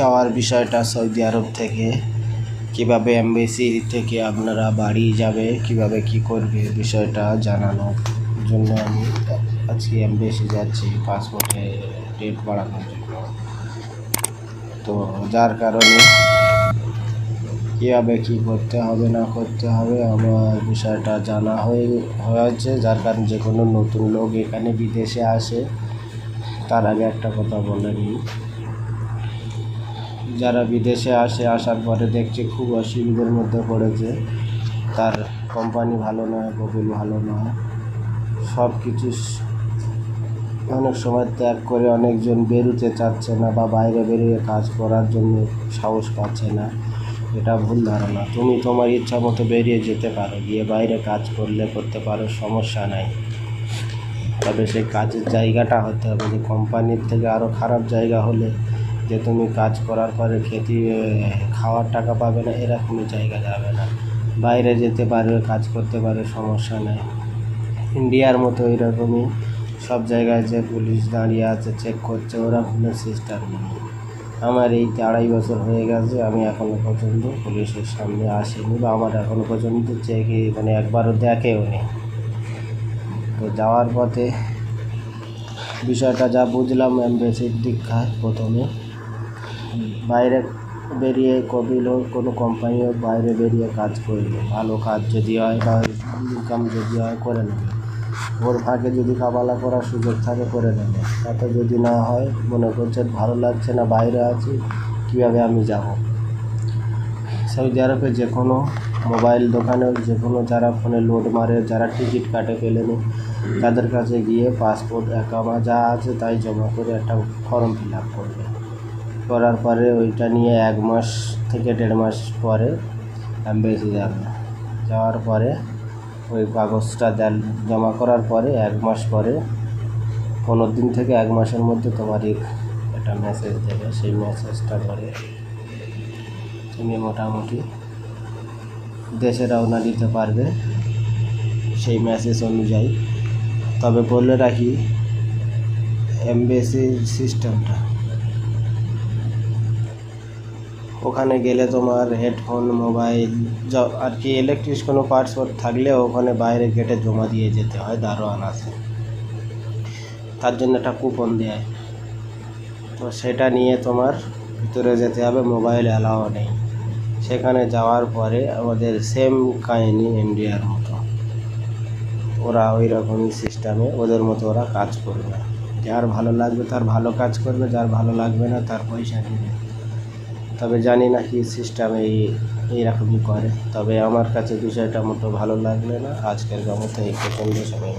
যাওয়ার বিষয়টা সৌদি আরব থেকে, কীভাবে এমবেসি থেকে আপনারা বাড়ি যাবে, কীভাবে কি করবে বিষয়টা জানানোর জন্য আমি আজকে এমবেসি যাচ্ছি পাসপোর্টে ডেট বাড়ানোর জন্য। তো যার কারণে কীভাবে কী করতে হবে, না করতে হবে, আমার বিষয়টা জানা হয়ে, হয়েছে। যার কারণে যে কোনো নতুন লোক এখানে বিদেশে আসে, তার আগে একটা কথা বলে নিই। যারা বিদেশে আসে, আসার পরে দেখছে খুব অসুবিধার মধ্যে পড়েছে। তার কোম্পানি ভালো নয় কপিল ভালো নয়। সব কিছু অনেক সময় ত্যাগ করে অনেকজন বেরোতে চাচ্ছে না বা বাইরে বেরিয়ে কাজ করার জন্য সাহস পাচ্ছে না। এটা ভুল ধারণা। তুমি তোমার ইচ্ছা মতো বেরিয়ে যেতে পারো, গিয়ে বাইরে কাজ করলে করতে পারো, সমস্যা নাই। তবে সেই কাজের জায়গাটা হতে হবে। যে কোম্পানির থেকে আরও খারাপ জায়গা হলে যে তুমি কাজ করার পরে খেতে খাওয়ার টাকা পাবে না, এরকমই জায়গা যাবে না। বাইরে যেতে পারবে, কাজ করতে পারবে, সমস্যা নেই। ইন্ডিয়ার মতো এরকমই সব জায়গায় যে পুলিশ দাঁড়িয়ে আছে চেক করছে, ওরা কোনো সিস্টেম নেই। আমার এই আড়াই বছর হয়ে গেছে, আমি এখনও পর্যন্ত পুলিশের সামনে আসিনি বা আমার এখনও পর্যন্ত চেকে মানে একবারও দেখেও নেই। তো যাওয়ার পথে বিষয়টা যা বুঝলাম এমবেসির দীক্ষা প্রথমে। বাইরে বেরিয়ে কবিল হোক কোনো কোম্পানি হোক, বাইরে বেরিয়ে কাজ করল ভালো কাজ যদি হয় বা ইনকাম যদি হয়, করে নেবে। ওর ফাঁকে যদি কাবালা করার সুযোগ থাকে, করে নেবে। তাতে যদি না হয়, মনে করছে ভালো লাগছে না, বাইরে আছি, কীভাবে আমি যাব? সৌদি আরবে যে কোনো মোবাইল দোকানে যে কোনো যারা ফোনে লোড মারে, যারা টিকিট কাটে পেলেনি তাদের কাছে গিয়ে পাসপোর্ট একামা যা আছে, তাই জমা করে একটা ফর্ম ফিল আপ করবে। করার পরে ওইটা নিয়ে এক মাস থেকে দেড় মাস পরে অ্যাম্বাসি যাবে। যাওয়ার পরে ওই কাগজটা জমা করার পরে এক মাস পরে পনেরো দিন থেকে এক মাসের মধ্যে তোমার একটা মেসেজ দেবে। সেই মেসেজটা পরে তুমি মোটামুটি দেশে রওনা দিতে পারবে সেই মেসেজ অনুযায়ী। তবে বলে রাখি এমবেসি সিস্টেমটা ওখানে গেলে তোমার হেডফোন মোবাইল আর কি ইলেকট্রিক কোনো পার্টস থাকলে ওখানে বাইরে গেটে জমা দিয়ে যেতে হয় দারোয়ান আছে। তার জন্য একটা কুপন দেয়। তো সেটা নিয়ে তোমার ভিতরে যেতে হবে মোবাইল অ্যালাও নেই। সেখানে যাওয়ার পরে আমাদের সেম কাহিনি ইন্ডিয়ার মতো। ওরা ওই রকমই সিস্টেমে ওদের মতো ওরা কাজ করবে। যার ভালো লাগবে তার ভালো কাজ করবে, যার ভালো লাগবে না তার পয়সা নেবে তবে জানি না কি সিস্টেম এই, এইরকমই করে। তবে আমার কাছে বিষয়টা মতো ভালো লাগলে না। আজকের মতো এই পর্যন্ত সবাই